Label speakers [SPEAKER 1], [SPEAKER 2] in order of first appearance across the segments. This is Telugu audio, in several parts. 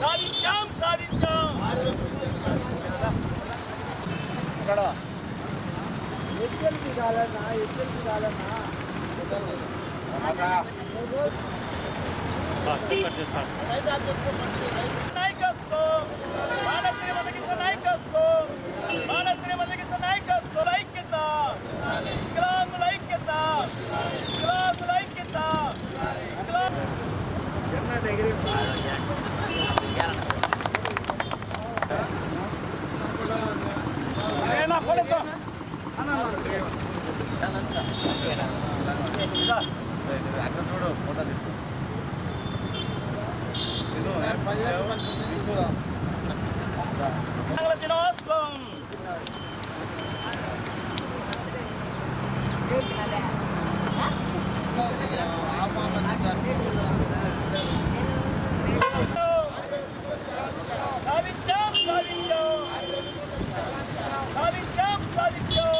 [SPEAKER 1] సాధించాం సాధించాం నాయకత్వం మానశ్రీ మనకింత నాయకత్వం మానశ్రీ మనకింత నాయకత్వం ఐక్యత వికలాంగుల ఐక్యత వికలాంగుల ఐక్యత వికలాంగుల వికలాంగుల దినోత్సవం సాధించాం సాధించాం సాధించాం సాధించాం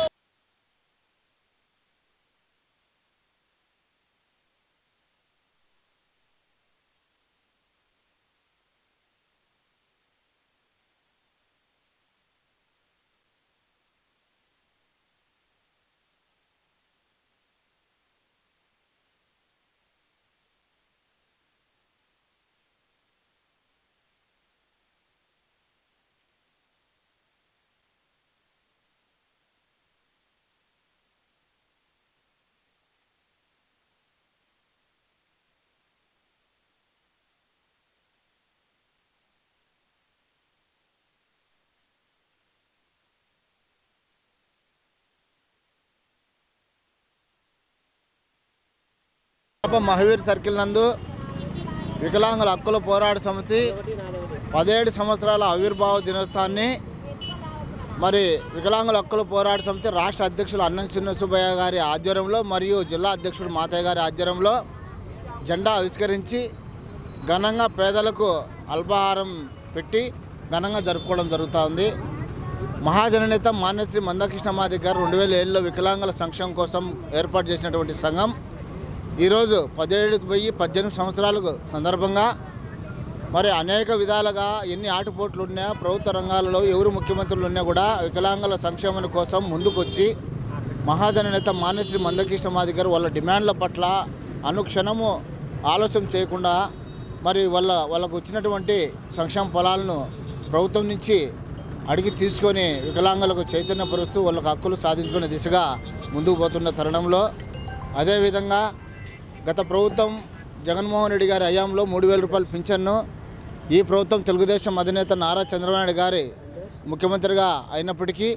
[SPEAKER 2] పాప మహావీర్ సర్కిల్ నందు వికలాంగుల హక్కుల పోరాట సమితి పదిహేడు సంవత్సరాల ఆవిర్భావ దినోత్సవాన్ని మరి వికలాంగుల హక్కుల పోరాట సమితి రాష్ట్ర అధ్యక్షులు అన్నం చిన్న సుబ్బయ్య గారి ఆధ్వర్యంలో మరియు జిల్లా అధ్యక్షుడు మాతయ్య గారి ఆధ్వర్యంలో జెండా ఆవిష్కరించి ఘనంగా పేదలకు అల్పాహారం పెట్టి ఘనంగా జరుపుకోవడం జరుగుతూ ఉంది. మహాజననేత మాన్యశ్రీ మందకృష్ణ మాదిక్ గారు రెండు వేల ఏళ్ళలో వికలాంగుల సంక్షేమం కోసం ఏర్పాటు చేసినటువంటి సంఘం ఈరోజు పదిహేడు పోయి పద్దెనిమిది సంవత్సరాలకు సందర్భంగా మరి అనేక విధాలుగా ఎన్ని ఆటుపోట్లు ఉన్నా ప్రభుత్వ రంగాలలో ఎవరు ముఖ్యమంత్రులు ఉన్నా కూడా వికలాంగుల సంక్షేమం కోసం ముందుకొచ్చి మహాజన నేత మాన్యశ్రీ మందకృష్ణ మాది గారు వాళ్ళ డిమాండ్ల పట్ల అనుక్షణము ఆలోచన చేయకుండా మరి వాళ్ళ వాళ్ళకు వచ్చినటువంటి సంక్షేమ ఫలాలను ప్రభుత్వం నుంచి అడిగి తీసుకొని వికలాంగులకు చైతన్యపరుస్తూ వాళ్ళకు హక్కులు సాధించుకునే దిశగా ముందుకు పోతున్న తరుణంలో అదేవిధంగా గత ప్రభుత్వం జగన్మోహన్ రెడ్డి గారి హయాంలో మూడు వేల రూపాయల పింఛన్ను ఈ ప్రభుత్వం తెలుగుదేశం అధినేత నారా చంద్రబాబు గారి ముఖ్యమంత్రిగా అయినప్పటికీ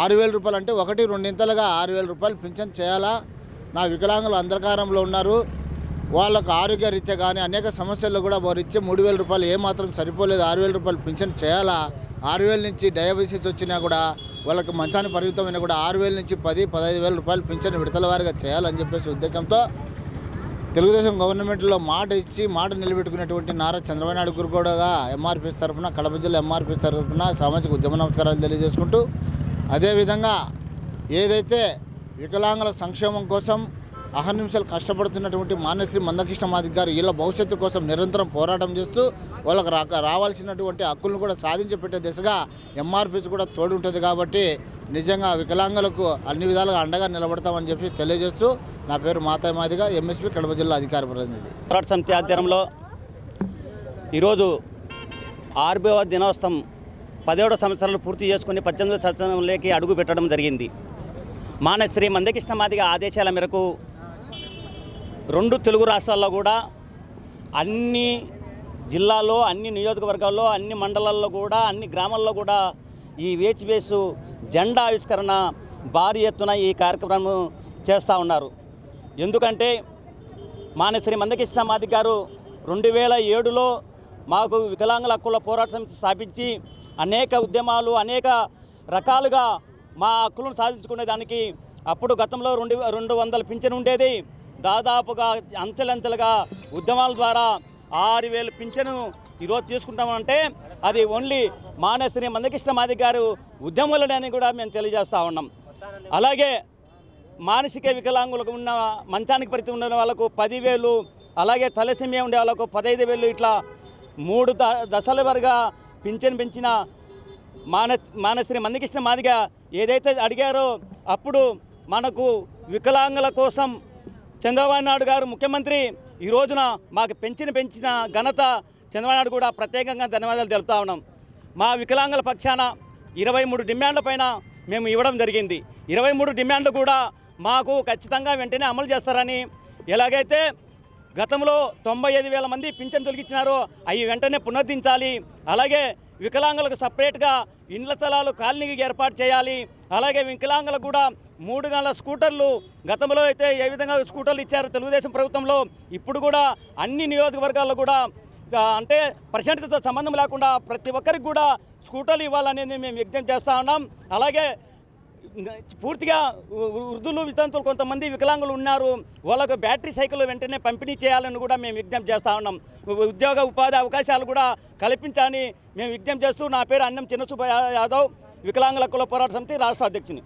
[SPEAKER 2] ఆరు వేల రూపాయలు అంటే ఒకటి రెండింతలుగా ఆరు వేల రూపాయలు పింఛన్ చేయాలా? నా వికలాంగులు అంధకారంలో ఉన్నారు. వాళ్ళకు ఆరోగ్య రీత్యా కానీ అనేక సమస్యల్లో కూడా వారు ఇచ్చే మూడు వేల రూపాయలు ఏమాత్రం సరిపోలేదు. ఆరు వేల రూపాయలు పింఛన్ చేయాలా? ఆరు వేల నుంచి డయాబెటీస్ వచ్చినా కూడా వాళ్ళకి మంచాన్ని పరిమితమైనా కూడా ఆరు వేల నుంచి పది పదహైదు వేల రూపాయలు పింఛన్ విడతల వారిగా చేయాలని చెప్పేసి ఉద్దేశంతో తెలుగుదేశం గవర్నమెంట్లో మాట ఇచ్చి మాట నిలబెట్టుకున్నటువంటి నారా చంద్రబాబు నాయుడు గురు కూడా ఎంఆర్పీఎస్ తరఫున కడప జిల్లా ఎంఆర్పీఎస్ తరఫున సామాజిక ఉద్యమ నమస్కారాలు తెలియజేసుకుంటూ అదేవిధంగా ఏదైతే వికలాంగుల సంక్షేమం కోసం అహర్నిమిషాలు కష్టపడుతున్నటువంటి మాన్యశ్రీ మందకృష్ణ మాదిక్ గారు వీళ్ళ భవిష్యత్తు కోసం నిరంతరం పోరాటం చేస్తూ వాళ్ళకు రాక రావాల్సినటువంటి హక్కులను కూడా సాధించి పెట్టే దిశగా ఎంఆర్పీస్ కూడా తోడు ఉంటుంది కాబట్టి నిజంగా వికలాంగులకు అన్ని విధాలుగా అండగా నిలబడతామని చెప్పి తెలియజేస్తూ నా పేరు మాతాయి మాదిగా ఎంఎస్పీ కడప జిల్లా అధికార ప్రతినిధి.
[SPEAKER 3] పోరాట సమితి ఆధ్వర్యంలో ఈరోజు ఆర్బీఓ దినోత్సవం పదిహేడు సంవత్సరాలు పూర్తి చేసుకుని పద్దెనిమిదో సంవత్సరంలోకి అడుగు పెట్టడం జరిగింది. మానశ్రీ మందకృష్ణ మాదిగ ఆదేశాల మేరకు రెండు తెలుగు రాష్ట్రాల్లో కూడా అన్ని జిల్లాలో అన్ని నియోజకవర్గాల్లో అన్ని మండలాల్లో కూడా అన్ని గ్రామాల్లో కూడా ఈ వేచివేసు జెండా ఆవిష్కరణ భారీ ఎత్తున ఈ కార్యక్రమం చేస్తూ ఉన్నారు. ఎందుకంటే మానశ్రీ మందకృష్ణ మాది గారు రెండు వేల ఏడులో మాకు వికలాంగుల హక్కుల పోరాటం స్థాపించి అనేక ఉద్యమాలు అనేక రకాలుగా మా హక్కులను సాధించుకునే దానికి అప్పుడు గతంలో రెండు రెండు వందల పింఛన్ ఉండేది. దాదాపుగా అంచెలంచెలుగా ఉద్యమాల ద్వారా ఆరు వేలు పింఛను ఈరోజు తీసుకుంటామంటే అది ఓన్లీ మానశ్రీ మందకృష్ణ మాది గారు ఉద్యములని కూడా మేము తెలియజేస్తూ ఉన్నాం. అలాగే మానసిక వికలాంగులకు ఉన్న మంచానికి పరిస్థితి ఉన్న వాళ్ళకు పదివేలు అలాగే తలసిమే ఉండే వాళ్ళకు పదహైదు వేలు ఇట్లా మూడు ద దశల వరగా పింఛన్ పెంచిన మాన మానశ్రీ మందకృష్ణ మాదిగా ఏదైతే అడిగారో అప్పుడు మనకు వికలాంగుల కోసం చంద్రబాబు నాయుడు గారు ముఖ్యమంత్రి ఈ రోజున మాకు పెంచిన పెంచిన ఘనత చంద్రబాబు నాయుడు కూడా ప్రత్యేకంగా ధన్యవాదాలు తెలుపుతా ఉన్నాం. మా వికలాంగుల పక్షాన ఇరవై మూడు డిమాండ్ల పైన మేము ఇవ్వడం జరిగింది. ఇరవై మూడు డిమాండ్లు కూడా మాకు ఖచ్చితంగా వెంటనే అమలు చేస్తారని ఎలాగైతే గతంలో తొంభై ఐదు వేల మంది పింఛన్ తొలగించినారో. అవి వెంటనే పునరుద్ధరించాలి. అలాగే వికలాంగులకు సపరేట్గా ఇండ్ల స్థలాలు కాలనీకి ఏర్పాటు చేయాలి. అలాగే వికలాంగులకు కూడా మూడు గంటల స్కూటర్లు గతంలో అయితే ఏ విధంగా స్కూటర్లు ఇచ్చారో తెలుగుదేశం ప్రభుత్వంలో ఇప్పుడు కూడా అన్ని నియోజకవర్గాల్లో కూడా అంటే పర్సెంట్తో సంబంధం లేకుండా ప్రతి ఒక్కరికి కూడా స్కూటర్లు ఇవ్వాలనేది మేము విజ్ఞప్తి చేస్తూ ఉన్నాం. అలాగే పూర్తిగా వృద్ధులు వితంతులు కొంతమంది వికలాంగులు ఉన్నారు. వాళ్ళకు బ్యాటరీ సైకిల్ వెంటనే పంపిణీ చేయాలని కూడా మేము విజ్ఞప్తి చేస్తూ ఉన్నాం. ఉద్యోగ ఉపాధి అవకాశాలు కూడా కల్పించాలని మేము విజ్ఞప్తి చేస్తూ నా పేరు అన్నం చిన్నసుబ్బ యాదవ్ వికలాంగుల కుల పోరాట సమితి రాష్ట్ర అధ్యక్షుని.